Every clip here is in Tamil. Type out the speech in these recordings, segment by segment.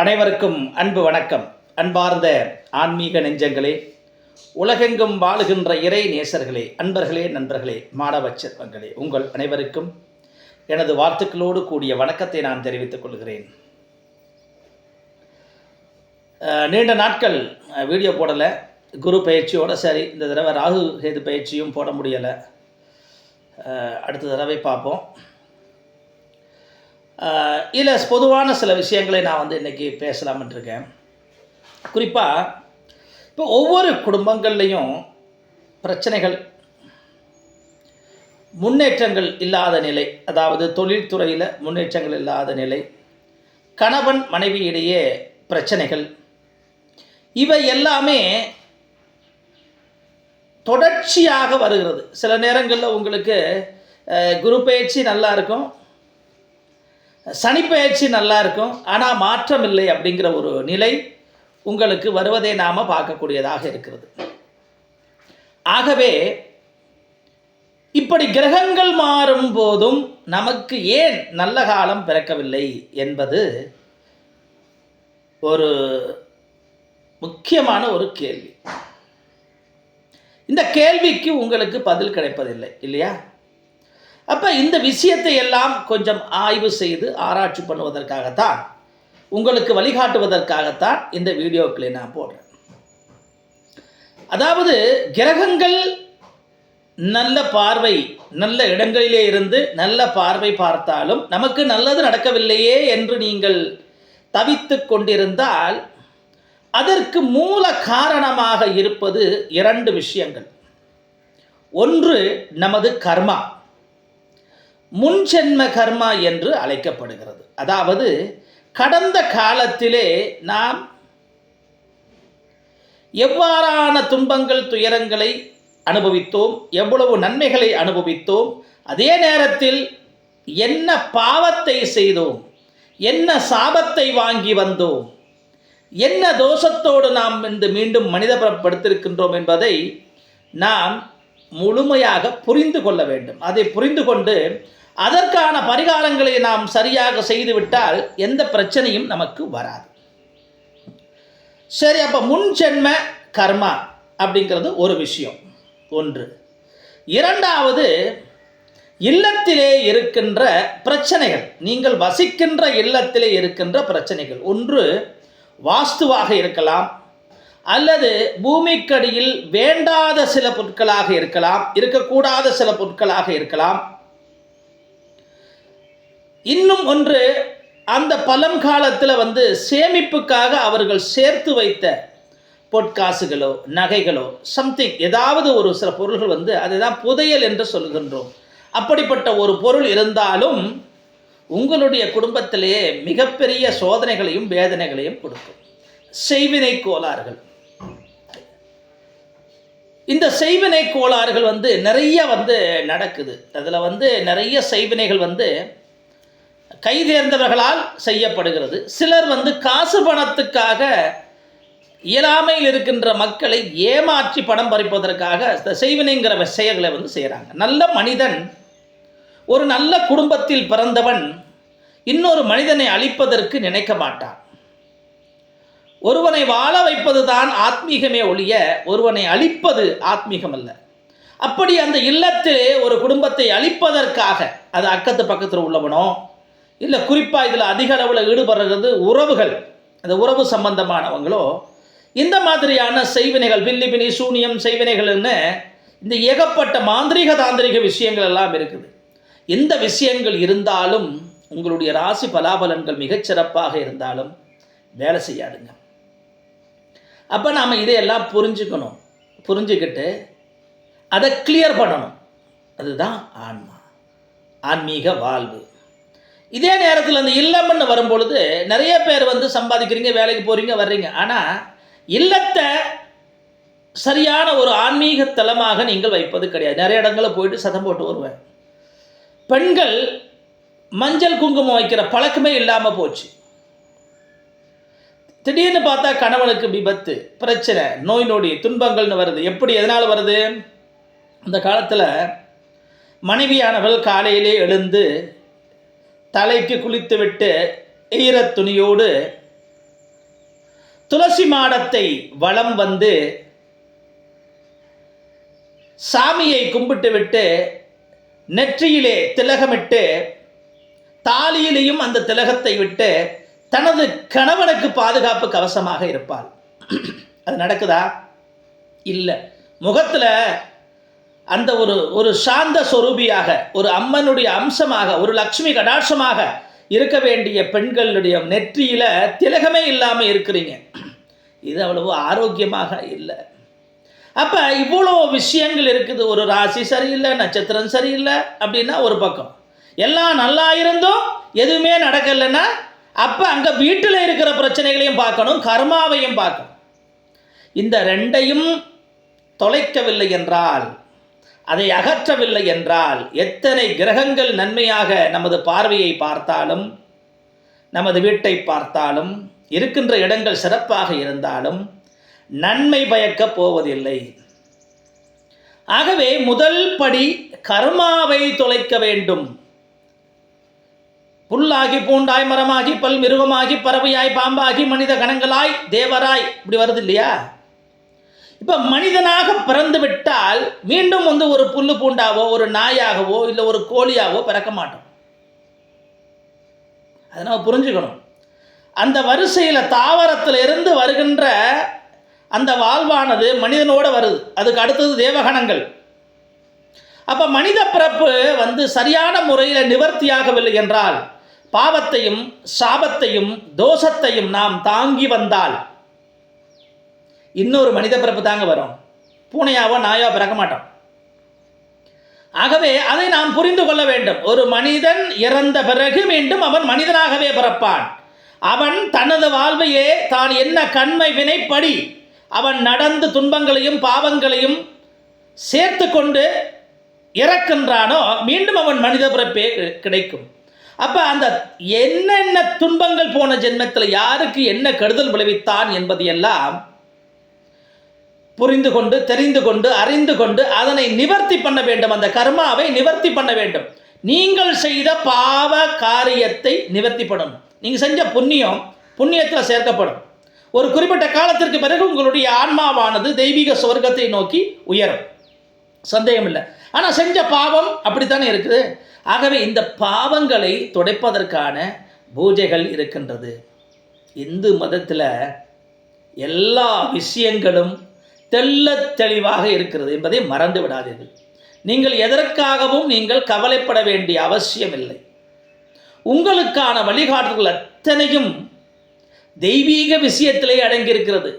அனைவருக்கும் அன்பு வணக்கம். அன்பார்ந்த ஆன்மீக நெஞ்சங்களே உலகெங்கும் வாழுகின்ற இறை நேசர்களே அன்பர்களே நண்பர்களே மாணவ செல்வங்களே உங்கள் அனைவருக்கும் எனது வாழ்த்துக்களோடு கூடிய வணக்கத்தை நான் தெரிவித்துக் கொள்கிறேன். நீண்ட நாட்கள் வீடியோ போடலை. குரு பயிற்சியோடு சரி இந்த தடவை ராகு கேது பயிற்சியும் போட முடியலை. அடுத்த தடவை பார்ப்போம். இதில் பொதுவான சில விஷயங்களை நான் வந்து இன்றைக்கி பேசலாம்னு இருக்கேன் குறிப்பாக இப்போ ஒவ்வொரு குடும்பங்கள்லேயும் பிரச்சனைகள் முன்னேற்றங்கள் இல்லாத நிலை அதாவது தொழில்துறையில் முன்னேற்றங்கள் இல்லாத நிலை கணவன் மனைவியிடையே பிரச்சனைகள் இவை எல்லாமே தொடர்ச்சியாக வருகிறது. சில நேரங்களில் உங்களுக்கு குரு பயிற்சி நல்லா இருக்கும் சனிப்பெயர்ச்சி நல்லா இருக்கும். ஆனால் மாற்றம் இல்லை அப்படிங்கிற ஒரு நிலை உங்களுக்கு வருவதை நாம் பார்க்கக்கூடியதாக இருக்கிறது. ஆகவே இப்படி கிரகங்கள் மாறும் போதும் நமக்கு ஏன் நல்ல காலம் பிறக்கவில்லை என்பது ஒரு முக்கியமான ஒரு கேள்வி. இந்த கேள்விக்கு உங்களுக்கு பதில் கிடைப்பதில்லை இல்லையா? அப்போ இந்த விஷயத்தை எல்லாம் கொஞ்சம் ஆய்வு செய்து ஆராய்ச்சி பண்ணுவதற்காகத்தான் உங்களுக்கு வழிகாட்டுவதற்காகத்தான் இந்த வீடியோக்களை நான் போடுறேன். அதாவது கிரகங்கள் நல்ல பார்வை நல்ல இடங்களிலே இருந்து நல்ல பார்வை பார்த்தாலும் நமக்கு நல்லது நடக்கவில்லையே என்று நீங்கள் தவித்து கொண்டிருந்தால் அதற்கு மூல காரணமாக இருப்பது இரண்டு விஷயங்கள். ஒன்று நமது கர்மா. முன்ஜென்ம கர்மா என்று அழைக்கப்படுகிறது. அதாவது கடந்த காலத்திலே நாம் எவ்வாறான துன்பங்கள் துயரங்களை அனுபவித்தோம் எவ்வளவு நன்மைகளை அனுபவித்தோம் அதே நேரத்தில் என்ன பாவத்தை செய்தோம் என்ன சாபத்தை வாங்கி வந்தோம் என்ன தோஷத்தோடு நாம் இந்த மீண்டும் மனிதப்படுத்திருக்கின்றோம் என்பதை நாம் முழுமையாக புரிந்து கொள்ள வேண்டும். அதை புரிந்து கொண்டு அதற்கான பரிகாரங்களை நாம் சரியாக செய்துவிட்டால் எந்த பிரச்சனையும் நமக்கு வராது. சரி அப்போ முன் ஜென்ம கர்மா அப்படிங்கிறது ஒரு விஷயம் ஒன்று. இரண்டாவது இல்லத்திலே இருக்கின்ற பிரச்சனைகள் நீங்கள் வசிக்கின்ற இல்லத்திலே இருக்கின்ற பிரச்சனைகள். ஒன்று வாஸ்துவாக இருக்கலாம் அல்லது பூமிக்கடியில் வேண்டாத சில பொருட்களாக இருக்கலாம் இருக்கக்கூடாத சில பொருட்களாக இருக்கலாம் இன்னும் ஒன்று அந்த பழங்காலத்தில் வந்து சேமிப்புக்காக அவர்கள் சேர்த்து வைத்த பொற்காசுகளோ நகைகளோ சம்திங் ஏதாவது ஒரு சில பொருள்கள் வந்து அதுதான் புதையல் என்று சொல்கின்றோம். அப்படிப்பட்ட ஒரு பொருள் இருந்தாலும் உங்களுடைய குடும்பத்திலேயே மிகப்பெரிய சோதனைகளையும் வேதனைகளையும் கொடுக்கும். செய்வினை கோளாறுகள். இந்த செய்வினை கோளாறுகள் வந்து நிறைய வந்து நடக்குது. அதில் வந்து நிறைய செய்வினைகள் வந்து கைதேர்ந்தவர்களால் செய்யப்படுகிறது. சிலர் வந்து காசு பணத்துக்காக இயலாமையில் இருக்கின்ற மக்களை ஏமாற்றி பணம் பறிப்பதற்காக செய்வினைங்கிற செயல்களை வந்து செய்கிறாங்க நல்ல மனிதன் ஒரு நல்ல குடும்பத்தில் பிறந்தவன் இன்னொரு மனிதனை அழிப்பதற்கு நினைக்க மாட்டான். ஒருவனை வாழ வைப்பது தான் ஆத்மீகமே ஒழிய ஒருவனை அழிப்பது ஆத்மீகம் அல்ல அப்படி அந்த இல்லத்திலே ஒரு குடும்பத்தை அழிப்பதற்காக அது அக்கத்து பக்கத்தில் உள்ளவனோ இல்லை குறிப்பாக இதில் அதிக அளவில் ஈடுபடுறது உறவுகள். அந்த உறவு சம்பந்தமானவங்களோ இந்த மாதிரியான செய்வினைகள் வில்லிபினி சூனியம் செய்வினைகள்னு இந்த ஏகப்பட்ட மாந்திரீக தாந்திரிக விஷயங்கள் எல்லாம் இருக்குது. இந்த விஷயங்கள் இருந்தாலும் உங்களுடைய ராசி பலாபலன்கள் மிகச்சிறப்பாக இருந்தாலும் வேலை செய்யாதுங்க. அப்போ நாம் இதையெல்லாம் புரிஞ்சுக்கணும். புரிஞ்சுக்கிட்டு அதை கிளியர் பண்ணணும். அதுதான் ஆன்மா. ஆன்மீக வாழ்வு. இதே நேரத்தில் அந்த இல்லம்னு வரும்பொழுது நிறைய பேர் வந்து சம்பாதிக்கிறீங்க வேலைக்கு போகிறீங்க வர்றீங்க. ஆனால் இல்லத்தை சரியான ஒரு ஆன்மீக தலமாக நீங்கள் வைப்பது கிடையாது. நிறைய இடங்களில் போயிட்டு சதம் போட்டு வருவேன். பெண்கள் மஞ்சள் குங்குமம் வைக்கிற பழக்கமே இல்லாமல் போச்சு. திடீர்னு பார்த்தா கணவனுக்கு விபத்து பிரச்சனை நோய் நொடி துன்பங்கள்னு வருது. எப்படி எதனால் வருது? அந்த காலத்தில் மனைவியானவள் காலையிலே எழுந்து தலைக்கு குளித்துவிட்டு ஈரத் துணியோடு துளசி மாடத்தை வளம் வந்து சாமியை கும்பிட்டு விட்டு நெற்றியிலே திலகமிட்டு தாலியிலையும் அந்த திலகத்தை விட்டு தனது கணவனுக்கு பாதுகாப்பு கவசமாக இருப்பாள். அது நடக்குதா? இல்லை. முகத்தில் அந்த ஒரு ஒரு சாந்த சொரூபியாக ஒரு அம்மனுடைய அம்சமாக ஒரு லக்ஷ்மி கடாட்சமாக இருக்க வேண்டிய பெண்களுடைய நெற்றியில் திலகமே இல்லாமல் இருக்கிறீங்க. இது அவ்வளவு ஆரோக்கியமாக இல்லை. அப்போ இவ்வளோ விஷயங்கள் இருக்குது. ஒரு ராசி சரியில்லை நட்சத்திரம் சரியில்லை அப்படின்னா ஒரு பக்கம். எல்லாம் நல்லா இருந்தும் எதுவுமே நடக்கலைன்னா அப்போ அங்கே வீட்டில் இருக்கிற பிரச்சனைகளையும் பார்க்கணும் கர்மாவையும் பார்க்கணும். இந்த ரெண்டையும் தொலைக்கவில்லை என்றால் அதை அகற்றவில்லை என்றால் எத்தனை கிரகங்கள் நன்மையாக நமது பார்வையை பார்த்தாலும் நமது வீட்டை பார்த்தாலும் இருக்கின்ற இடங்கள் சிறப்பாக இருந்தாலும் நன்மை பயக்கப் போவதில்லை. ஆகவே முதல் படி கர்மாவை தொலைக்க வேண்டும். புல்லாகி பூண்டாய் மரமாகி பல் மிருகமாகி பறவையாய் பாம்பாகி மனித கணங்களாய் தேவராய் இப்படி வருது இல்லையா? இப்போ மனிதனாக பிறந்து விட்டால் மீண்டும் வந்து ஒரு புல்லு பூண்டாவோ ஒரு நாயாகவோ இல்லை ஒரு கோழியாகவோ பிறக்க மாட்டோம். அதை நம்ம புரிஞ்சுக்கணும். அந்த வரிசையில் தாவரத்தில் இருந்து வருகின்ற அந்த வாழ்வானது மனிதனோடு வருது. அதுக்கு அடுத்தது தேவகணங்கள். அப்போ மனித பிறப்பு வந்து சரியான முறையில் நிவர்த்தியாகவில்லை என்றால் பாவத்தையும் சாபத்தையும் தோஷத்தையும் நாம் தாங்கி வந்தால் இன்னொரு மனித பிறப்பு தாங்க வரும். பூனையாவோ நாயோ பிறக்க மாட்டோம். ஆகவே அதை நாம் புரிந்து கொள்ள வேண்டும். ஒரு மனிதன் இறந்த பிறகு மீண்டும் அவன் மனிதனாகவே பிறப்பான். அவன் தனது வாழ்வையே தான் என்ன கண்மை வினைப்படி அவன் நடந்து துன்பங்களையும் பாவங்களையும் சேர்த்து கொண்டு இறக்கின்றானோ மீண்டும் அவன் மனித பிறப்பே கிடைக்கும். அப்போ அந்த என்னென்ன துன்பங்கள் போன ஜென்மத்தில் யாருக்கு என்ன கெடுதல் விளைவித்தான் என்பதையெல்லாம் புரிந்து கொண்டு தெரிந்து கொண்டு அறிந்து கொண்டு அதனை நிவர்த்தி பண்ண வேண்டும். அந்த கர்மாவை நிவர்த்தி பண்ண வேண்டும். நீங்கள் செய்த பாவ காரியத்தை நிவர்த்தி பண்ணணும். நீங்கள் செஞ்ச புண்ணியம் புண்ணியத்தில் சேர்க்கப்படும். ஒரு குறிப்பிட்ட காலத்திற்கு பிறகு உங்களுடைய ஆன்மாவானது தெய்வீக சொர்க்கத்தை நோக்கி உயரும். சந்தேகம் இல்லை ஆனால் செஞ்ச பாவம் அப்படித்தானே இருக்குது? ஆகவே இந்த பாவங்களை துடைப்பதற்கான பூஜைகள் இருக்கின்றது. இந்து மதத்தில் எல்லா விஷயங்களும் தெள்ளத் தெளிவாக இருக்கிறது என்பதை மறந்து விடாதீர்கள். நீங்கள் எதற்காகவும் நீங்கள் கவலைப்பட வேண்டிய அவசியமில்லை. உங்களுக்கான வழிகாட்டுதல் அத்தனையும் தெய்வீக விஷயத்திலே அடங்கியிருக்கிறது.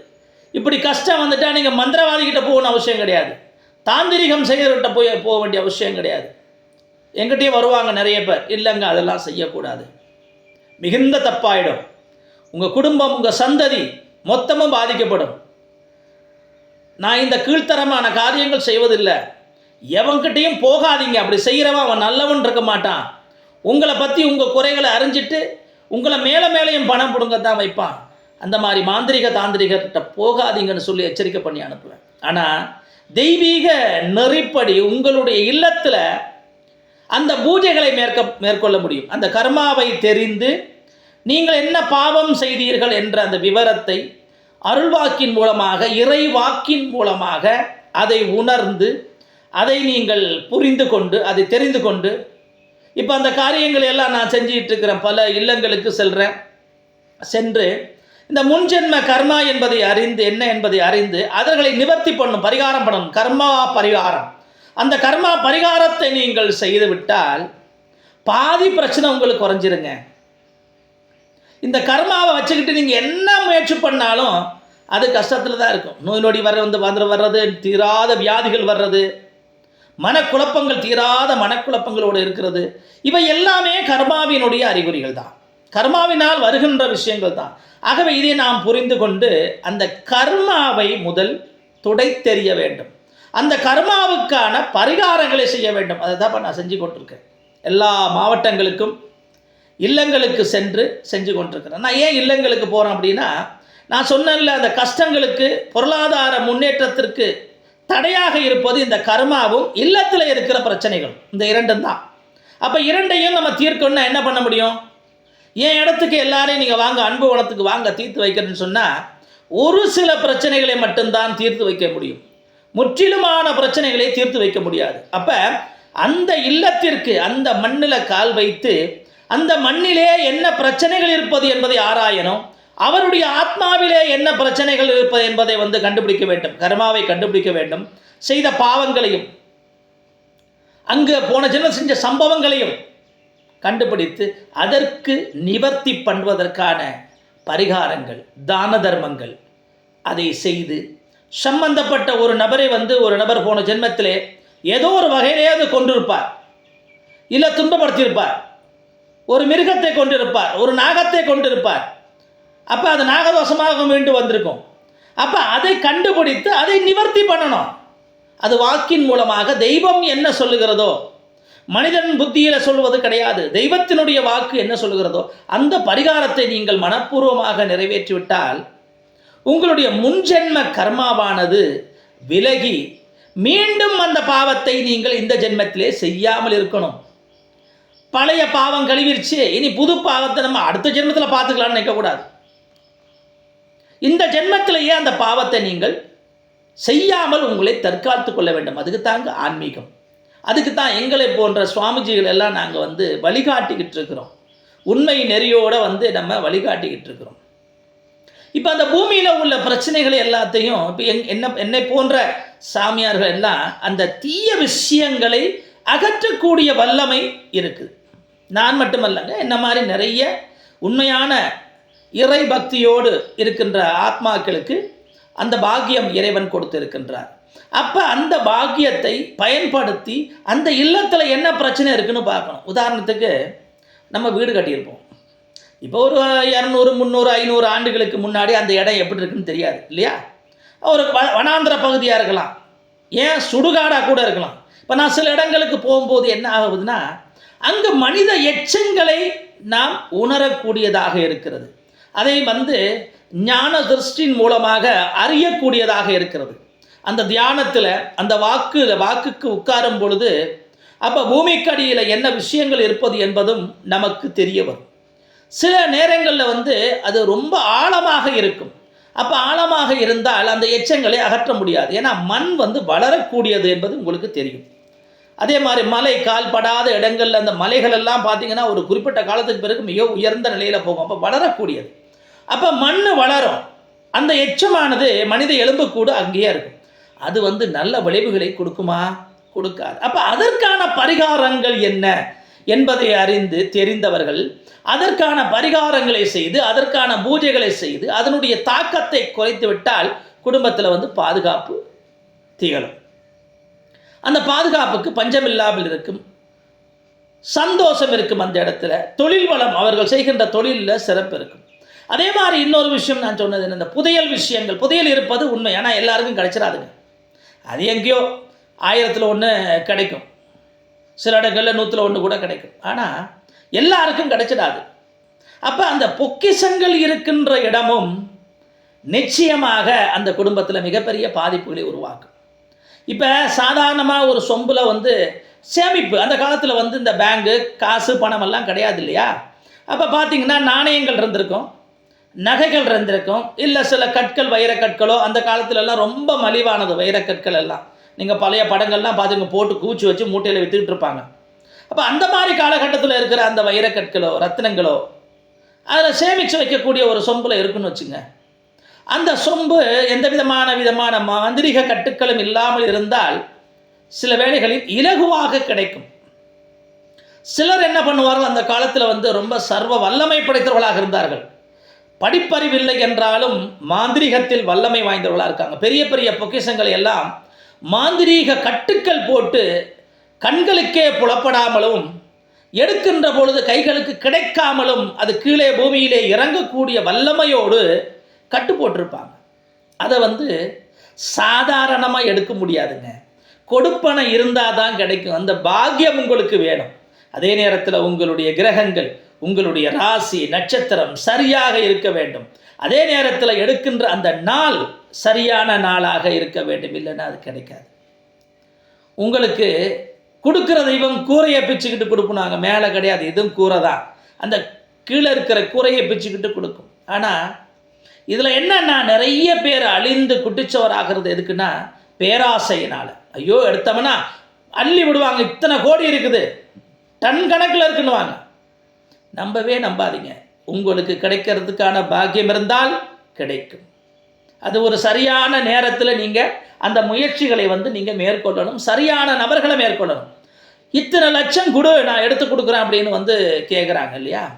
இப்படி கஷ்டம் வந்துட்டால் நீங்கள் மந்திரவாதிகிட்ட போகணும் அவசியம் கிடையாது. தாந்திரிகம் செய்கிறவர்கிட்ட போய் போக வேண்டிய அவசியம் கிடையாது. எங்கிட்டயும் வருவாங்க நிறைய பேர். இல்லைங்க அதெல்லாம் செய்யக்கூடாது. மிகுந்த தப்பாயிடும். உங்கள் குடும்பம் உங்கள் சந்ததி மொத்தமும் பாதிக்கப்படும். நான் இந்த கீழ்த்தரமான காரியங்கள் செய்வதில்லை. எவன்கிட்டயும் போகாதீங்க. அப்படி செய்கிறவன் அவன் நல்லவன் இருக்க மாட்டான். உங்களை பற்றி உங்கள் குறைகளை அறிஞ்சிட்டு உங்களை மேலே மேலேயும் பணம் கொடுங்க தான் வைப்பான். அந்த மாதிரி மாந்திரிக தாந்திரிகர்கிட்ட போகாதீங்கன்னு சொல்லி எச்சரிக்கை பண்ணி அனுப்புவேன். ஆனால் தெய்வீக நெறிப்படி உங்களுடைய இல்லத்தில் அந்த பூஜைகளை மேற்க மேற்கொள்ள முடியும். அந்த கர்மாவை தெரிந்து நீங்கள் என்ன பாவம் செய்தீர்கள் என்ற அந்த விவரத்தை அருள்வாக்கின் மூலமாக இறை வாக்கின் மூலமாக அதை உணர்ந்து அதை நீங்கள் புரிந்து கொண்டு அதை தெரிந்து கொண்டு இப்போ அந்த காரியங்களை எல்லாம் நான் செஞ்சிகிட்டு இருக்கிறேன் பல இல்லங்களுக்கு செல்கிறேன் சென்று இந்த முன்ஜென்ம கர்மா என்பதை அறிந்து என்ன என்பதை அறிந்து அதர்களை நிவர்த்தி பண்ணும் பரிகாரம் பண்ணணும். கர்மா பரிகாரம். அந்த கர்மா பரிகாரத்தை நீங்கள் செய்துவிட்டால் பாதி பிரச்சனை உங்களுக்கு குறைஞ்சிருங்க. இந்த கர்மாவை வச்சுக்கிட்டு நீங்கள் என்ன முயற்சி பண்ணாலும் அது கஷ்டத்தில் தான் இருக்கும். நோய் நொடி வர வந்து வந்து வர்றது தீராத வியாதிகள் வர்றது மனக்குழப்பங்கள் தீராத மனக்குழப்பங்களோடு இருக்கிறது இவை எல்லாமே கர்மாவினுடைய அறிகுறிகள் தான். கர்மாவினால் வருகின்ற விஷயங்கள் தான். ஆகவே இதை நாம் புரிந்து கொண்டு அந்த கர்மாவை முதல் துடைத்தெறிய வேண்டும். அந்த கர்மாவுக்கான பரிகாரங்களை செய்ய வேண்டும். அதை தான் நான் செஞ்சு கொண்டிருக்கேன். எல்லா மாவட்டங்களுக்கும் இல்லங்களுக்கு சென்று செஞ்சு கொண்டிருக்கிறேன் நான் ஏன் இல்லங்களுக்கு போகிறேன் அப்படின்னா நான் சொன்னேன்ல அந்த கஷ்டங்களுக்கு பொருளாதார முன்னேற்றத்திற்கு தடையாக இருப்பது இந்த கர்மாவும் இல்லத்தில் இருக்கிற பிரச்சனைகள் இந்த இரண்டும் தான். அப்போ இரண்டையும் நம்ம தீர்க்கணும்னா என்ன பண்ண முடியும்? என் இடத்துக்கு எல்லாரையும் நீங்கள் வாங்க அன்பு வனத்துக்கு வாங்க தீர்த்து வைக்கிறேன்னு சொன்னால் ஒரு சில பிரச்சனைகளை மட்டும்தான் தீர்த்து வைக்க முடியும். முற்றிலுமான பிரச்சனைகளை தீர்த்து வைக்க முடியாது. அப்போ அந்த இல்லத்திற்கு அந்த மண்ணில் கால் வைத்து அந்த மண்ணிலே என்ன பிரச்சனைகள் இருப்பது என்பதை ஆராயணும். அவருடைய ஆத்மாவிலே என்ன பிரச்சனைகள் இருப்பது என்பதை வந்து கண்டுபிடிக்க வேண்டும். கர்மாவை கண்டுபிடிக்க வேண்டும். செய்த பாவங்களையும் அங்கு போன ஜென்மம் செஞ்ச சம்பவங்களையும் கண்டுபிடித்து அதற்கு நிவர்த்தி பண்ணுவதற்கான பரிகாரங்கள் தான தர்மங்கள். அதை செய்து சம்பந்தப்பட்ட ஒரு நபரை வந்து ஒரு நபர் போன ஜென்மத்திலே ஏதோ ஒரு வகையிலே அது கொண்டிருப்பார் இல்லை துன்பப்படுத்தியிருப்பார். ஒரு மிருகத்தை கொண்டிருப்பார் ஒரு நாகத்தை கொண்டிருப்பார். அப்போ அது நாகதோஷமாக மீண்டு வந்திருக்கும். அப்போ அதை கண்டுபிடித்து அதை நிவர்த்தி பண்ணணும். அது வாக்கின் மூலமாக தெய்வம் என்ன சொல்லுகிறதோ மனிதன் புத்தியில் சொல்வது கிடையாது. தெய்வத்தினுடைய வாக்கு என்ன சொல்லுகிறதோ அந்த பரிகாரத்தை நீங்கள் மனப்பூர்வமாக நிறைவேற்றிவிட்டால் உங்களுடைய முன்ஜென்ம கர்மாவானது விலகி மீண்டும் அந்த பாவத்தை நீங்கள் இந்த ஜென்மத்திலே செய்யாமல் இருக்கணும். பழைய பாவம் கழுவிருச்சு. இனி புது பாவத்தை நம்ம அடுத்த ஜென்மத்தில் பார்த்துக்கலாம்னு நினைக்கக்கூடாது இந்த ஜென்மத்திலேயே அந்த பாவத்தை நீங்கள் செய்யாமல் உங்களை தற்காத்து கொள்ள வேண்டும். அதுக்கு தாங்க ஆன்மீகம். அதுக்கு தான் எங்களை போன்ற சுவாமிஜிகள் எல்லாம் நாங்கள் வந்து வழிகாட்டிக்கிட்டு இருக்கிறோம். உண்மை நெறியோடு வந்து நம்ம வழிகாட்டிக்கிட்டு இருக்கிறோம். இப்போ அந்த பூமியில் உள்ள பிரச்சனைகளை எல்லாத்தையும் இப்போ எங் என்ன என்னை போன்ற சாமியார்கள் எல்லாம் அந்த தீய விஷயங்களை அகற்றக்கூடிய வல்லமை இருக்குது. நான் மட்டுமல்லங்க என்ன மாதிரி நிறைய உண்மையான இறை பக்தியோடு இருக்கின்ற ஆத்மாக்களுக்கு அந்த பாக்கியம் இறைவன் கொடுத்திருக்கின்றார். அப்போ அந்த பாக்கியத்தை பயன்படுத்தி அந்த இல்லத்தில் என்ன பிரச்சனை இருக்குன்னு பார்க்கணும். உதாரணத்துக்கு நம்ம வீடு கட்டியிருப்போம். இப்போ ஒரு இரநூறு முந்நூறு ஐநூறு ஆண்டுகளுக்கு முன்னாடி அந்த இடம் எப்படி இருக்குன்னு தெரியாது இல்லையா? ஒரு வ வனாந்திர பகுதியாக இருக்கலாம். ஏன் சுடுகாடாக கூட இருக்கலாம். இப்போ நான் சில இடங்களுக்கு போகும்போது என்ன ஆகுதுன்னா அங்கு மனித எச்சங்களை நாம் உணரக்கூடியதாக இருக்கிறது. அதை வந்து ஞான திருஷ்டின் மூலமாக அறியக்கூடியதாக இருக்கிறது. அந்த தியானத்தில் அந்த வாக்கு வாக்குக்கு உட்காரும் பொழுது அப்போ பூமிக்கடியில் என்ன விஷயங்கள் இருப்பது என்பதும் நமக்கு தெரிய வரும். சில நேரங்களில் வந்து அது ரொம்ப ஆழமாக இருக்கும். அப்போ ஆழமாக இருந்தால் அந்த எச்சங்களை அகற்ற முடியாது. ஏன்னா மண் வந்து வளரக்கூடியது என்பது உங்களுக்கு தெரியும். அதே மாதிரி மலை கால்படாத இடங்களில் அந்த மலைகள் எல்லாம் பார்த்தீங்கன்னா ஒரு குறிப்பிட்ட காலத்துக்கு பிறகு மிக உயர்ந்த நிலையில் போகும். அப்போ வளரக்கூடியது. அப்போ மண் வளரும். அந்த எச்சமானது மனித எலும்புக்கூடு அங்கேயே இருக்கும். அது வந்து நல்ல விளைவுகளை கொடுக்குமா? கொடுக்காது. அப்போ அதற்கான பரிகாரங்கள் என்ன என்பதை அறிந்து தெரிந்தவர்கள் அதற்கான பரிகாரங்களை செய்து அதற்கான பூஜைகளை செய்து அதனுடைய தாக்கத்தை குறைத்து விட்டால் குடும்பத்தில் வந்து பாதுகாப்பு திகழும். அந்த பாதுகாப்புக்கு பஞ்சமில்லாமல் இருக்கும். சந்தோஷம் இருக்கும் அந்த இடத்துல. தொழில் வளம் அவர்கள் செய்கின்ற தொழிலில் சிறப்பு இருக்கும். அதே மாதிரி இன்னொரு விஷயம் நான் சொன்னது என்ன இந்த புதையல் விஷயங்கள். புதையல் இருப்பது உண்மை. ஆனால் எல்லாருக்கும் கிடைச்சிடாதுங்க. அது எங்கேயோ ஆயிரத்தில் ஒன்று கிடைக்கும். சில இடங்களில் நூற்றில் ஒன்று கூட கிடைக்கும். ஆனால் எல்லாருக்கும் கிடைச்சிடாது. அப்போ அந்த பொக்கிஷங்கள் இருக்கின்ற இடமும் நிச்சயமாக அந்த குடும்பத்தில் மிகப்பெரிய பாதிப்புகளை உருவாக்கும். இப்போ சாதாரணமாக ஒரு சொம்பில் வந்து சேமிப்பு. அந்த காலத்தில் வந்து இந்த பேங்கு காசு பணம் எல்லாம் கிடையாது இல்லையா? அப்போ பார்த்தீங்கன்னா நாணயங்கள் இருந்திருக்கும் நகைகள் இருந்திருக்கும் இல்லை சில கற்கள் வைரக்கற்களோ அந்த காலத்துலலாம் ரொம்ப மலிவானது வைரக்கற்கள் எல்லாம். நீங்கள் பழைய படங்கள்லாம் பார்த்துங்க போட்டு கூச்சி வச்சு மூட்டையில் விற்றுக்கிட்டு இருப்பாங்க. அப்போ அந்த மாதிரி காலகட்டத்தில் இருக்கிற அந்த வைரக்கற்களோ ரத்தினங்களோ அதில் சேமித்து வைக்கக்கூடிய ஒரு சொம்பில் இருக்குன்னு வச்சுங்க. அந்த சொம்பு எந்த விதமான விதமான மாந்திரிக கட்டுக்களும் இல்லாமல் இருந்தால் சில வேளைகளில் இலகுவாக கிடைக்கும். சிலர் என்ன பண்ணுவார்கள்? அந்த காலத்தில் வந்து ரொம்ப சர்வ வல்லமை படைத்தவர்களாக இருந்தார்கள். படிப்பறிவில்லை என்றாலும் மாந்திரீகத்தில் வல்லமை வாய்ந்தவர்களாக இருக்காங்க. பெரிய பெரிய பொக்கிஷங்களை எல்லாம் மாந்திரீக கட்டுக்கள் போட்டு கண்களுக்கே புலப்படாமலும் எடுக்கின்ற பொழுது கைகளுக்கு கிடைக்காமலும் அது கீழே பூமியிலே இறங்கக்கூடிய வல்லமையோடு கட்டு போட்டிருப்பாங்க அதை வந்து சாதாரணமாக எடுக்க முடியாதுங்க. கொடுப்பனை இருந்தால் தான் கிடைக்கும். அந்த பாக்கியம் உங்களுக்கு வேணும். அதே நேரத்தில் உங்களுடைய கிரகங்கள் உங்களுடைய ராசி நட்சத்திரம் சரியாக இருக்க வேண்டும். அதே நேரத்தில் எடுக்கின்ற அந்த நாள் சரியான நாளாக இருக்க வேண்டும். இல்லைன்னா அது கிடைக்காது. உங்களுக்கு கொடுக்குற தெய்வம் கூரையை பிச்சுக்கிட்டு கொடுப்பினாங்க. மேலே கிடையாது. இதுவும் கூரை தான். அந்த கீழே இருக்கிற கூரையை பிச்சுக்கிட்டு கொடுக்கும். ஆனால் இதில் என்னன்னா நிறைய பேர் அழிந்து குட்டிச்சவராகிறது எதுக்குன்னா பேராசையினால். ஐயோ எடுத்தோம்னா அள்ளி விடுவாங்க. இத்தனை கோடி இருக்குது. டன் கணக்கில் இருக்குன்னுவாங்க. நம்பவே நம்பாதீங்க. உங்களுக்கு கிடைக்கிறதுக்கான பாக்கியம் இருந்தால் கிடைக்கும். அது ஒரு சரியான நேரத்தில் நீங்கள் அந்த முயற்சிகளை வந்து நீங்கள் மேற்கொள்ளணும். சரியான நபர்களை மேற்கொள்ளணும். இத்தனை லட்சம் கொடு நான் எடுத்து கொடுக்குறேன் அப்படின்னு வந்து கேட்குறாங்க இல்லையா?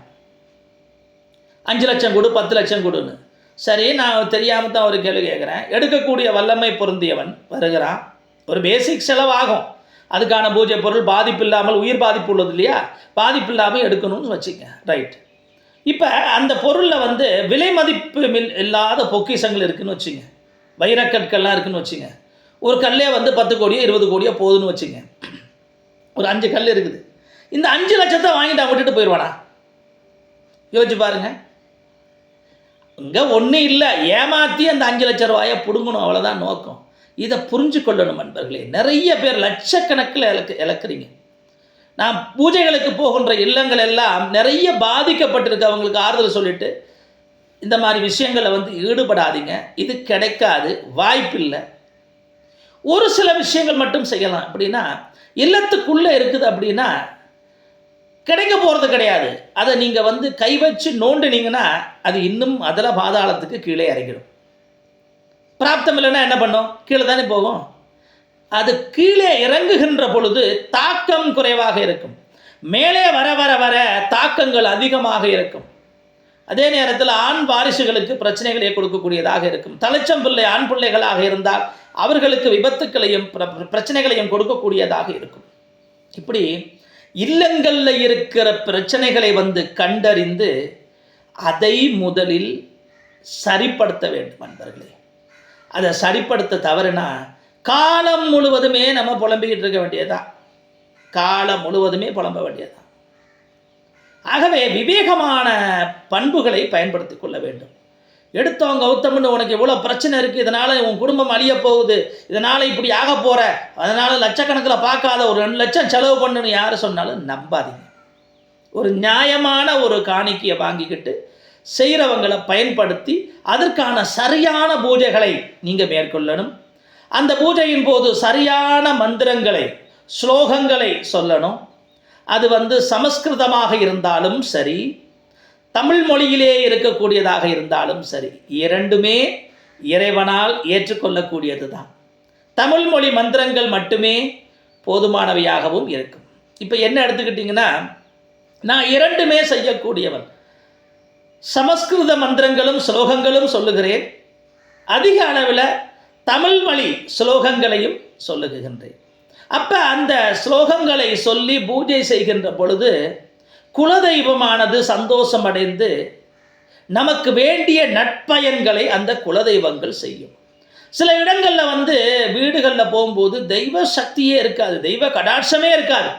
அஞ்சு லட்சம் கொடு பத்து லட்சம் கொடுன்னு. சரி நான் தெரியாமல் தான் ஒரு கேள்வி கேட்குறேன். எடுக்கக்கூடிய வல்லமை பொருந்தியவன் வருகிறான். ஒரு பேசிக் செலவாகும். அதுக்கான பூஜை பொருள் பாதிப்பு இல்லாமல் உயிர் பாதிப்பு உள்ளது இல்லையா? பாதிப்பு இல்லாமல் எடுக்கணும்னு வச்சுக்க ரைட் இப்போ அந்த பொருளில் வந்து விலை மதிப்பு மில் இல்லாத பொக்கிஷங்கள் இருக்குதுன்னு வச்சுங்க வைரக்கற்கள்லாம் இருக்குதுன்னு வச்சுங்க ஒரு கல்லே வந்து பத்து கோடியோ இருபது கோடியோ போகுதுன்னு வச்சுங்க ஒரு அஞ்சு கல் இருக்குது. இந்த அஞ்சு லட்சத்தை வாங்கிட்டு விட்டுட்டு போயிடுவானா? யோசிச்சு பாருங்கள் இங்கே ஒன்றும் இல்லை. ஏமாற்றி அந்த அஞ்சு லட்ச ரூபாயை பிடுங்கணும். அவ்வளோதான் நோக்கம். இதை புரிஞ்சு கொள்ளணும் நண்பர்களே. நிறைய பேர் லட்சக்கணக்கில் இழக்கு இழக்கிறீங்க. நான் பூஜைகளுக்கு போகின்ற இல்லங்கள் எல்லாம் நிறைய பாதிக்கப்பட்டிருக்கு. அவங்களுக்கு ஆறுதல் சொல்லிட்டு இந்த மாதிரி விஷயங்களில் வந்து ஈடுபடாதீங்க. இது கிடைக்காது. வாய்ப்பில்லை. ஒரு சில விஷயங்கள் மட்டும் செய்யலாம். அப்படின்னா இல்லத்துக்குள்ளே இருக்குது அப்படின்னா கிடைக்க போகிறது கிடையாது. அதை நீங்கள் வந்து கை வச்சு நோண்டுனீங்கன்னா அது இன்னும் அதில் பாதாளத்துக்கு கீழே இறங்கிடும். பிராப்தம் இல்லைன்னா என்ன பண்ணும்? கீழே தானே போகும். அது கீழே இறங்குகின்ற பொழுது தாக்கம் குறைவாக இருக்கும். மேலே வர வர வர தாக்கங்கள் அதிகமாக இருக்கும். அதே நேரத்தில் ஆண் வாரிசுகளுக்கு பிரச்சனைகளை கொடுக்கக்கூடியதாக இருக்கும். தலைச்சம் பிள்ளை ஆண் பிள்ளைகளாக இருந்தால் அவர்களுக்கு விபத்துக்களையும் பிர- பிரச்சனைகளையும் கொடுக்கக்கூடியதாக இருக்கும். இப்படி இல்லங்களில் இருக்கிற பிரச்சனைகளை வந்து கண்டறிந்து அதை முதலில் சரிப்படுத்த வேண்டும் நண்பர்களே அதை சரிப்படுத்த தவறுனா காலம் முழுவதுமே நம்ம புலம்பிக்கிட்டு இருக்க வேண்டியதுதான் காலம் முழுவதுமே புலம்ப வேண்டியதுதான் ஆகவே விவேகமான பண்புகளை பயன்படுத்தி கொள்ள வேண்டும். எடுத்தவன் கௌதம்னு உனக்கு இவ்வளோ பிரச்சனை இருக்குது இதனால் உன் குடும்பம் அழிய போகுது இதனால் இப்படி ஆக போகிற அதனால் லட்சக்கணக்கில் பார்க்காத ஒரு ரெண்டு லட்சம் செலவு பண்ணுன்னு யார் சொன்னாலும் நம்பாதீங்க. ஒரு நியாயமான ஒரு காணிக்கையை வாங்கிக்கிட்டு செய்கிறவங்களை பயன்படுத்தி அதற்கான சரியான பூஜைகளை நீங்கள் மேற்கொள்ளணும். அந்த பூஜையின் போது சரியான மந்திரங்களை ஸ்லோகங்களை சொல்லணும். அது வந்து சமஸ்கிருதமாக இருந்தாலும் சரி தமிழ் மொழியிலே இருக்கக்கூடியதாக இருந்தாலும் சரி இரண்டுமே இறைவனால் ஏற்றுக்கொள்ளக்கூடியது தான் தமிழ் மொழி மந்திரங்கள் மட்டுமே போதுமானவையாகவும் இருக்கும். இப்போ என்ன எடுத்துக்கிட்டிங்கன்னா நான் இரண்டுமே செய்யக்கூடியவன். சமஸ்கிருத மந்திரங்களும் ஸ்லோகங்களும் சொல்லுகிறேன். அதிக அளவில் தமிழ் மொழி ஸ்லோகங்களையும் சொல்லுகின்றேன். அப்போ அந்த ஸ்லோகங்களை சொல்லி பூஜை செய்கின்ற பொழுது குலதெய்வமானது சந்தோஷமடைந்து நமக்கு வேண்டிய நட்பயன்களை அந்த குலதெய்வங்கள் செய்யும். சில இடங்களில் வந்து வீடுகளில் போகும்போது தெய்வ சக்தியே இருக்காது தெய்வ கடாட்சமே இருக்காது.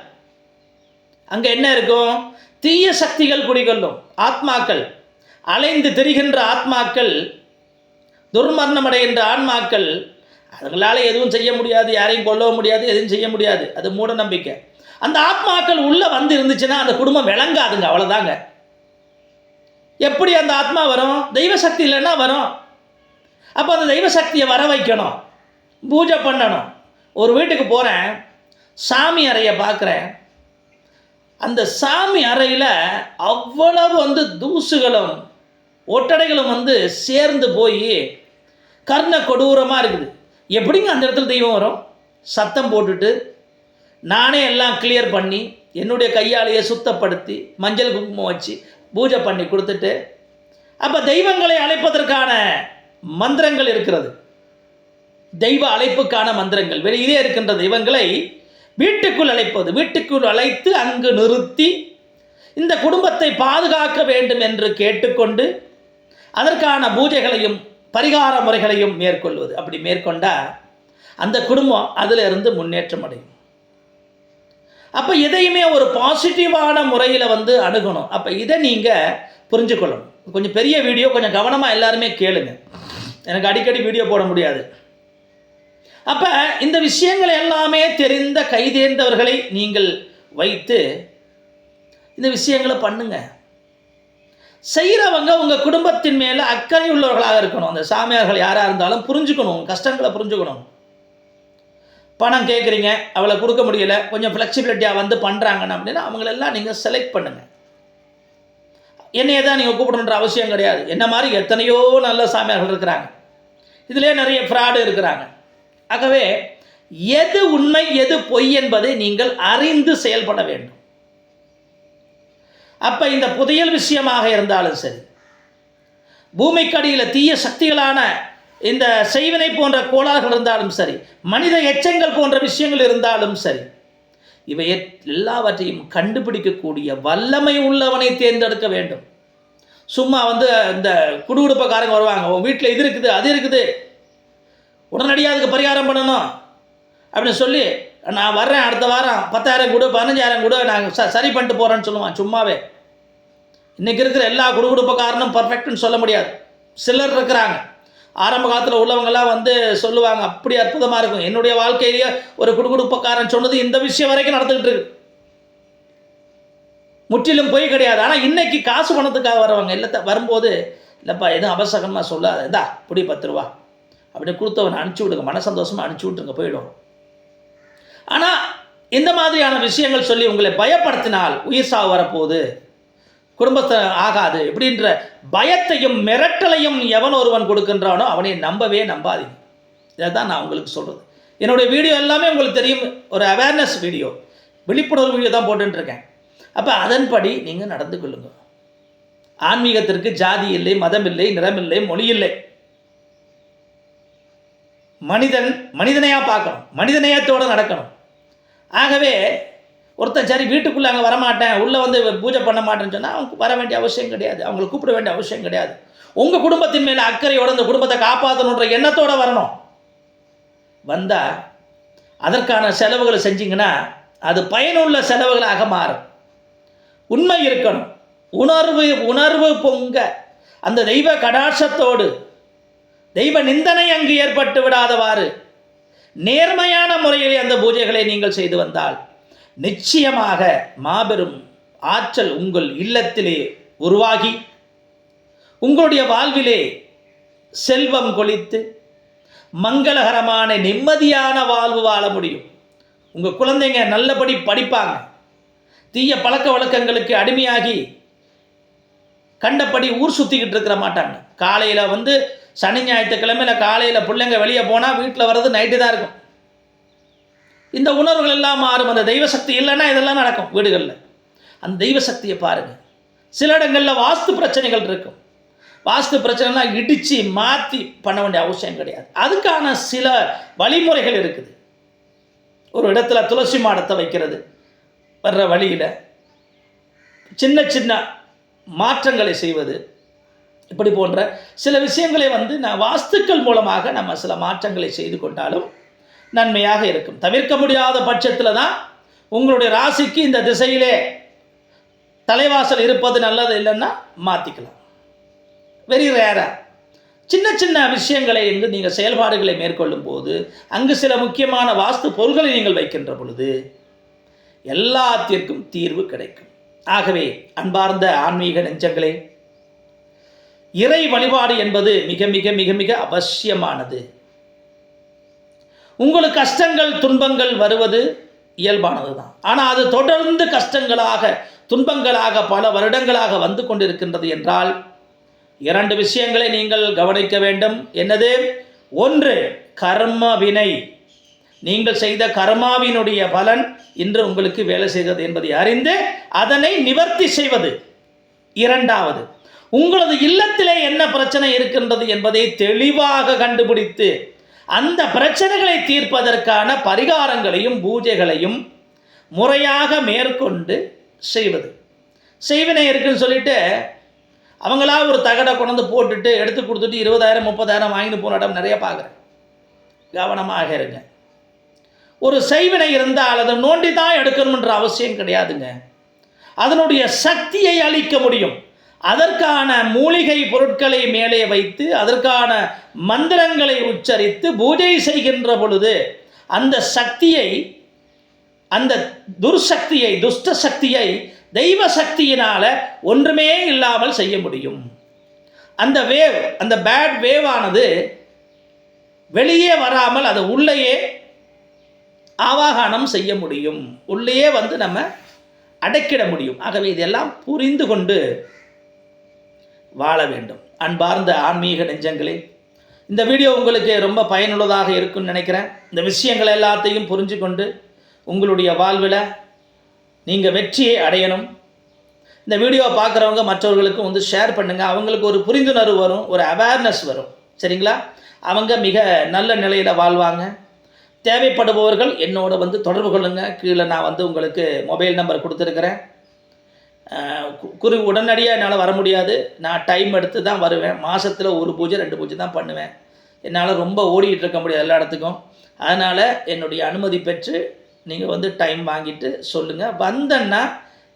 அங்கே என்ன இருக்கும்? தீய சக்திகள் குடிகொள்ளும். ஆத்மாக்கள் அலைந்து திரிகின்ற ஆத்மாக்கள் துர்மரணமடைகின்ற ஆன்மாக்கள் அதுங்களால் எதுவும் செய்ய முடியாது யாரையும் கொல்லவும் முடியாது எதுவும் செய்ய முடியாது. அது மூட நம்பிக்கை. அந்த ஆத்மாக்கள் உள்ளே வந்து இருந்துச்சுன்னா அந்த குடும்பம் விளங்காதுங்க அவ்வளோதாங்க எப்படி அந்த ஆத்மா வரும்? தெய்வ சக்தி இல்லைன்னா வரும். அப்போ அந்த தெய்வ சக்தியை வர வைக்கணும். பூஜை பண்ணணும். ஒரு வீட்டுக்கு போகிறேன் சாமி அறையை பார்க்குறேன். அந்த சாமி அறையில் அவ்வளவு வந்து தூசுகளும் ஒட்டடைகளும் வந்து சேர்ந்து போய் கர்ண கொடூரமாக இருக்குது. எப்படிங்க அந்த இடத்துல தெய்வம் வரும்? சத்தம் போட்டுட்டு நானே எல்லாம் கிளியர் பண்ணி என்னுடைய கையாலேயே சுத்தப்படுத்தி மஞ்சள் குங்குமம் வச்சு பூஜை பண்ணி கொடுத்துட்டு அப்போ தெய்வங்களை அழைப்பதற்கான மந்திரங்கள் இருக்கிறது. தெய்வ அழைப்புக்கான மந்திரங்கள். வெளியிலே இருக்கின்ற தெய்வங்களை வீட்டுக்குள் அழைப்பது. வீட்டுக்குள் அழைத்து அங்கு நிறுத்தி இந்த குடும்பத்தை பாதுகாக்க வேண்டும் என்று கேட்டுக்கொண்டு அதற்கான பூஜைகளையும் பரிகார முறைகளையும் மேற்கொள்வது. அப்படி மேற்கொண்டால் அந்த குடும்பம் அதிலிருந்து முன்னேற்றம் அடையும். அப்போ எதையுமே ஒரு பாசிட்டிவான முறையில் வந்து அணுகணும். அப்போ இதை நீங்கள் புரிஞ்சுக்கொள்ளணும். கொஞ்சம் பெரிய வீடியோ கொஞ்சம் கவனமாக எல்லாருமே கேளுங்க. எனக்கு அடிக்கடி வீடியோ போட முடியாது. அப்போ இந்த விஷயங்கள் எல்லாமே தெரிந்த கைதேர்ந்தவர்களை நீங்கள் வைத்து இந்த விஷயங்களை பண்ணுங்க. செய்கிறவங்க உங்கள் குடும்பத்தின் மேலே அக்கறை உள்ளவர்களாக இருக்கணும். அந்த சாமியார்கள் யாராக இருந்தாலும் புரிஞ்சுக்கணும் கஷ்டங்களை புரிஞ்சுக்கணும். பணம் கேட்குறீங்க அவளை கொடுக்க முடியல கொஞ்சம் ஃப்ளெக்சிபிலிட்டியாக வந்து பண்ணுறாங்கன்னு அப்படின்னா அவங்களெல்லாம் நீங்கள் செலக்ட் பண்ணுங்கள் என்னையே தான் நீங்கள் கூப்பிடணுன்ற அவசியம் கிடையாது. என்ன மாதிரி எத்தனையோ நல்ல சாமியார்கள் இருக்கிறாங்க. இதிலே நிறைய ஃப்ராடு இருக்கிறாங்க. ஆகவே எது உண்மை எது பொய் என்பதை நீங்கள் அறிந்து செயல்பட வேண்டும். அப்போ இந்த புதையல் விஷயமாக இருந்தாலும் சரி பூமிக்கடியில் தீய சக்திகளான இந்த செய்வினை போன்ற கோளாறுகள் இருந்தாலும் சரி மனித எச்சங்கள் போன்ற விஷயங்கள் இருந்தாலும் சரி இவை எல்லாவற்றையும் கண்டுபிடிக்கக்கூடிய வல்லமை உள்ளவனை தேர்ந்தெடுக்க வேண்டும். சும்மா வந்து இந்த குடுகுடுப்பக்காரங்க வருவாங்க உன் வீட்டில் இது இருக்குது அது இருக்குது உடனடியாக அதுக்கு பரிகாரம் பண்ணணும் அப்படின்னு சொல்லி நான் வர்றேன் அடுத்த வாரம் பத்தாயிரம் கொடு பதினஞ்சாயிரம் கொடு நான் ச சரி பண்ணிட்டு போகிறேன்னு சொல்லுவான் சும்மாவே. இன்றைக்கி இருக்கிற எல்லா குடுகுடுப்பக்காரனும் பர்ஃபெக்ட்னு சொல்ல முடியாது. சிலர் இருக்கிறாங்க. ஆரம்ப காலத்தில் உள்ளவங்கெல்லாம் வந்து சொல்லுவாங்க அப்படி அற்புதமாக இருக்கும். என்னுடைய வாழ்க்கையிலேயே ஒரு குடுகுடுப்பக்காரன் சொன்னது இந்த விஷயம் வரைக்கும் நடந்துக்கிட்டு இருக்கு. முற்றிலும் பொய் கிடையாது. ஆனால் இன்னைக்கு காசு பணத்துக்காக வரவங்க இல்லை வரும்போது இல்லைப்பா எதுவும் அவசரமாக சொல்லாத. இந்தா இப்படி பத்து ரூபா. அப்படி கொடுத்தவனை அனுப்பிச்சி விடுங்க. மன சந்தோஷமாக அனுப்பிச்சி விட்டுருங்க போயிடும். ஆனால் இந்த மாதிரியான விஷயங்கள் சொல்லி உங்களை பயப்படுத்தினால் உயிர் சாவு வரப்போகுது. குடும்பத்தை ஆகாது இப்படின்ற பயத்தையும் மிரட்டலையும் எவன் ஒருவன் கொடுக்கின்றானோ அவனை நம்பவே நம்பாதீங்க. இதை தான் நான் உங்களுக்கு சொல்கிறது என்னுடைய வீடியோ எல்லாமே உங்களுக்கு தெரியும். ஒரு அவேர்னஸ் வீடியோ. விழிப்புணர்வு வீடியோ தான் போட்டுருக்கேன் அப்போ அதன்படி நீங்கள் நடந்து கொள்ளுங்க. ஆன்மீகத்திற்கு ஜாதி இல்லை மதம் இல்லை நிறம் இல்லை மொழி இல்லை. மனிதன் மனிதனையாக பார்க்கணும். மனிதநேயத்தோடு நடக்கணும். ஆகவே ஒருத்தன் சரி வீட்டுக்குள்ளே அங்கே வரமாட்டேன் உள்ளே வந்து பூஜை பண்ண மாட்டேன்னு சொன்னால் அவங்க வர வேண்டிய அவசியம் கிடையாது. அவங்களை கூப்பிட வேண்டிய அவசியம் கிடையாது. உங்கள் குடும்பத்தின் மேலே அக்கறையோடு இந்த குடும்பத்தை காப்பாற்றணுன்ற எண்ணத்தோடு வரணும். வந்தால் அதற்கான செலவுகளை செஞ்சிங்கன்னா அது பயனுள்ள செலவுகளாக மாறும். உண்மை இருக்கணும். உணர்வு உணர்வு பொங்க. அந்த தெய்வ கடாட்சத்தோடு தெய்வ நிந்தனை அங்கு ஏற்பட்டு விடாதவாறு நேர்மையான முறையில் அந்த பூஜைகளை நீங்கள் செய்து வந்தால் நிச்சயமாக மாபெரும் ஆற்றல் உங்கள் இல்லத்திலே உருவாகி உங்களுடைய வாழ்விலே செல்வம் கொளித்து மங்களகரமான நிம்மதியான வாழ்வு வாழ முடியும். உங்கள் குழந்தைங்க நல்லபடி படிப்பாங்க. தீய பழக்க வழக்கங்களுக்கு அடிமையாகி கண்டபடி ஊர் சுற்றிக்கிட்டு இருக்கிற மாட்டாங்க. காலையில் வந்து சனி ஞாயிற்றுக்கிழமையில் காலையில் பிள்ளைங்க வெளியே போனால் வீட்டில் வர்றது நைட்டு தான் இருக்கும். இந்த உணர்வுகள் எல்லாம் மாறும். அந்த தெய்வ சக்தி இல்லைன்னா இதெல்லாம் நடக்கும் வீடுகளில். அந்த தெய்வ சக்தியை பாருங்கள் சில இடங்களில் வாஸ்து பிரச்சனைகள் இருக்கும். வாஸ்து பிரச்சனைலாம் இடித்து மாற்றி பண்ண வேண்டிய அவசியம் கிடையாது. அதுக்கான சில வழிமுறைகள் இருக்குது. ஒரு இடத்துல துளசி மாடத்தை வைக்கிறது. வர்ற வழியில் சின்ன சின்ன மாற்றங்களை செய்வது. இப்படி போன்ற சில விஷயங்களை வந்து நான் வாஸ்துக்கள் மூலமாக நம்ம சில மாற்றங்களை செய்து கொண்டாலும் நன்மையாக இருக்கும். தவிர்க்க முடியாத பட்சத்தில் தான் உங்களுடைய ராசிக்கு இந்த திசையிலே தலைவாசல் இருப்பது நல்லது இல்லைன்னா மாற்றிக்கலாம் வெரி ரேராக சின்ன சின்ன விஷயங்களை இருந்து நீங்கள் செயல்பாடுகளை மேற்கொள்ளும் போது அங்கு சில முக்கியமான வாஸ்து பொருள்களை நீங்கள் வைக்கின்ற பொழுது எல்லாத்திற்கும் தீர்வு கிடைக்கும். ஆகவே அன்பார்ந்த ஆன்மீக நெஞ்சங்களே இறை வழிபாடு என்பது மிக மிக மிக மிக அவசியமானது. உங்களுக்கு கஷ்டங்கள் துன்பங்கள் வருவது இயல்பானது தான் ஆனால் அது தொடர்ந்து கஷ்டங்களாக துன்பங்களாக பல வருடங்களாக வந்து கொண்டிருக்கின்றது என்றால் இரண்டு விஷயங்களை நீங்கள் கவனிக்க வேண்டும். என்னது? ஒன்று கர்ம வினை. நீங்கள் செய்த கர்மாவினுடைய பலன் இன்று உங்களுக்கு வேலை செய்தது என்பதை அறிந்து அதனை நிவர்த்தி செய்வது. இரண்டாவது உங்களது இல்லத்திலே என்ன பிரச்சனை இருக்கின்றது என்பதை தெளிவாக கண்டுபிடித்து அந்த பிரச்சனைகளை தீர்ப்பதற்கான பரிகாரங்களையும் பூஜைகளையும் முறையாக மேற்கொண்டு செய்வது. செய்வினை இருக்குன்னு சொல்லிட்டு அவங்களா ஒரு தகடை கொண்டு போட்டுட்டு எடுத்து கொடுத்துட்டு இருபதாயிரம் முப்பதாயிரம் வாங்கிட்டு போன இடம் நிறைய பார்க்குறேன். கவனமாக இருங்க. ஒரு செய்வினை இருந்தால் அதை நோண்டி தான் எடுக்கணுன்ற அவசியம் கிடையாதுங்க. அதனுடைய சக்தியை அளிக்க முடியும். அதற்கான மூலிகை பொருட்களை மேலே வைத்து அதற்கான மந்திரங்களை உச்சரித்து பூஜை செய்கின்ற பொழுது அந்த சக்தியை அந்த துர்சக்தியை துஷ்ட சக்தியை தெய்வ சக்தியினால் ஒன்றுமே இல்லாமல் செய்ய முடியும். அந்த வேவ் அந்த பேட் வேவானது வெளியே வராமல் அதை உள்ளேயே ஆவாகனம் செய்ய முடியும். உள்ளேயே வந்து நம்ம அடக்கிட முடியும். ஆகவே இதெல்லாம் புரிந்து கொண்டு வாழ வேண்டும். அன்பார்ந்த ஆன்மீக நெஞ்சங்களே இந்த வீடியோ உங்களுக்கு ரொம்ப பயனுள்ளதாக இருக்கும்னு நினைக்கிறேன். இந்த விஷயங்கள் எல்லாத்தையும் புரிஞ்சு கொண்டு உங்களுடைய வாழ்வில் நீங்கள் வெற்றியை அடையணும். இந்த வீடியோவை பார்க்குறவங்க மற்றவர்களுக்கும் வந்து ஷேர் பண்ணுங்கள் அவங்களுக்கு ஒரு புரிந்துணர்வு வரும் ஒரு அவேர்னஸ் வரும். சரிங்களா? அவங்க மிக நல்ல நிலையில் வாழ்வாங்க. தேவைப்படுபவர்கள் என்னோட வந்து தொடர்பு கொள்ளுங்கள் கீழே நான் வந்து உங்களுக்கு மொபைல் நம்பர் கொடுத்துருக்குறேன். கு- குறி உடனடியாக என்னால் வர முடியாது. நான் டைம் எடுத்து தான் வருவேன். மாதத்தில் ஒரு பூஜை ரெண்டு பூஜை தான் பண்ணுவேன். என்னால் ரொம்ப ஓடிக்கிட்டு இருக்க முடியாது எல்லா இடத்துக்கும். அதனால் என்னுடைய அனுமதி பெற்று நீங்கள் வந்து டைம் வாங்கிட்டு சொல்லுங்கள் வந்தேன்னா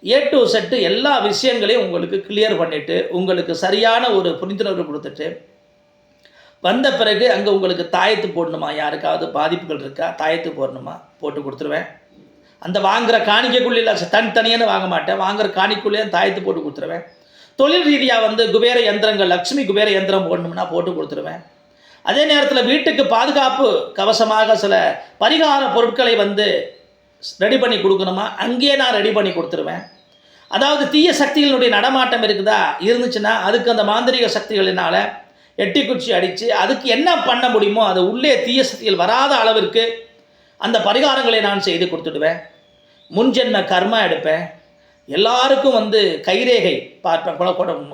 ஏ டு செட்டு எல்லா விஷயங்களையும் உங்களுக்கு கிளியர் பண்ணிவிட்டு உங்களுக்கு சரியான ஒரு புரிந்துணர்வு கொடுத்துட்டு வந்த பிறகு அங்கே உங்களுக்கு தாயத்து போடணுமா? யாருக்காவது பாதிப்புகள் இருக்கா? தாயத்து போடணுமா? போட்டு கொடுத்துருவேன். அந்த வாங்குகிற காணிக்கைக்குள்ளே இல்லை தனித்தனியானு வாங்க மாட்டேன். வாங்குற காணிக்குள்ளேயே தாயத்து போட்டு கொடுத்துருவேன். தொழில் ரீதியாக வந்து குபேர யந்திரங்கள் லக்ஷ்மி குபேர யந்திரம் போடணும்னா போட்டு கொடுத்துருவேன். அதே நேரத்தில் வீட்டுக்கு பாதுகாப்பு கவசமாக சில பரிகார பொருட்களை வந்து ரெடி பண்ணி கொடுக்கணுமா? அங்கேயே நான் ரெடி பண்ணி கொடுத்துருவேன். அதாவது தீய சக்திகளுடைய நடமாட்டம் இருக்குதா? இருந்துச்சுன்னா அதுக்கு அந்த மாந்திரிக சக்திகளினால் எட்டி குச்சி அடித்து அதுக்கு என்ன பண்ண முடியுமோ அது உள்ளே தீய சக்திகள் வராத அளவிற்கு அந்த பரிகாரங்களை நான் செய்து கொடுத்துடுவேன். முன்ஜென்ம கர்மா எடுப்பேன். எல்லாருக்கும் வந்து கைரேகை பார்ப்பேன் குழ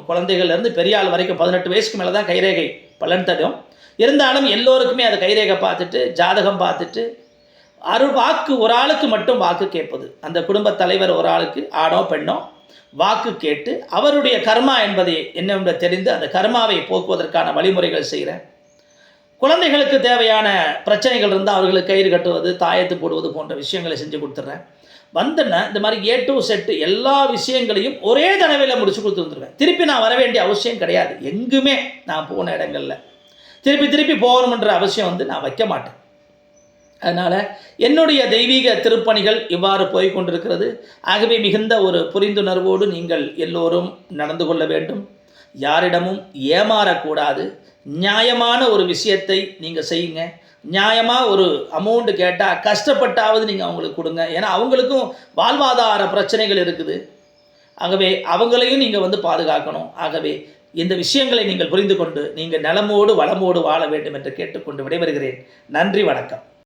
குழந்தைகள்லேருந்து பெரிய ஆள் வரைக்கும் பதினெட்டு வயசுக்கு மேலே தான் கைரேகை பலன் தரும். இருந்தாலும் எல்லோருக்குமே அதை கைரேகை பார்த்துட்டு ஜாதகம் பார்த்துட்டு அருள் வாக்கு ஒரு ஆளுக்கு மட்டும் வாக்கு கேட்பது. அந்த குடும்பத் தலைவர் ஒரு ஆளுக்கு ஆடோ பெண்ணோ வாக்கு கேட்டு அவருடைய கர்மா என்பதை என்னவென்று தெரிந்து அந்த கர்மாவை போக்குவதற்கான வழிமுறைகள் செய்கிறேன். குழந்தைகளுக்கு தேவையான பிரச்சனைகள் இருந்தால் அவர்களுக்கு கயிறு கட்டுவது தாயத்து போடுவது போன்ற விஷயங்களை செஞ்சு கொடுத்துட்றேன் வந்தேன்னா இந்த மாதிரி ஏ டு செட்டு எல்லா விஷயங்களையும் ஒரே தடவையில் முடிச்சு கொடுத்து வந்துடுவேன் திருப்பி நான் வர வேண்டிய அவசியம் கிடையாது. எங்குமே நான் போன இடங்களில். திருப்பி திருப்பி போகணுன்ற அவசியம் வந்து நான் வைக்க மாட்டேன். அதனால் என்னுடைய தெய்வீக திருப்பணிகள் இவ்வாறு போய்கொண்டிருக்கிறது ஆகவே மிகுந்த ஒரு புரிந்துணர்வோடு நீங்கள் எல்லோரும் நடந்து கொள்ள வேண்டும். யாரிடமும் ஏமாறக்கூடாது. நியாயமான ஒரு விஷயத்தை நீங்கள் செய்யுங்க. நியாயமாக ஒரு அமௌண்ட்டு கேட்டால் கஷ்டப்பட்டாவது நீங்கள் அவங்களுக்கு கொடுங்க. ஏன்னா அவங்களுக்கும் வாழ்வாதார பிரச்சனைகள் இருக்குது. ஆகவே அவங்களையும் நீங்கள் வந்து பாதுகாக்கணும். ஆகவே இந்த விஷயங்களை நீங்கள் புரிந்து கொண்டு நீங்கள் நலமோடு வளமோடு வாழ வேண்டும் என்று கேட்டுக்கொண்டு விடைபெறுகிறேன். நன்றி வணக்கம்.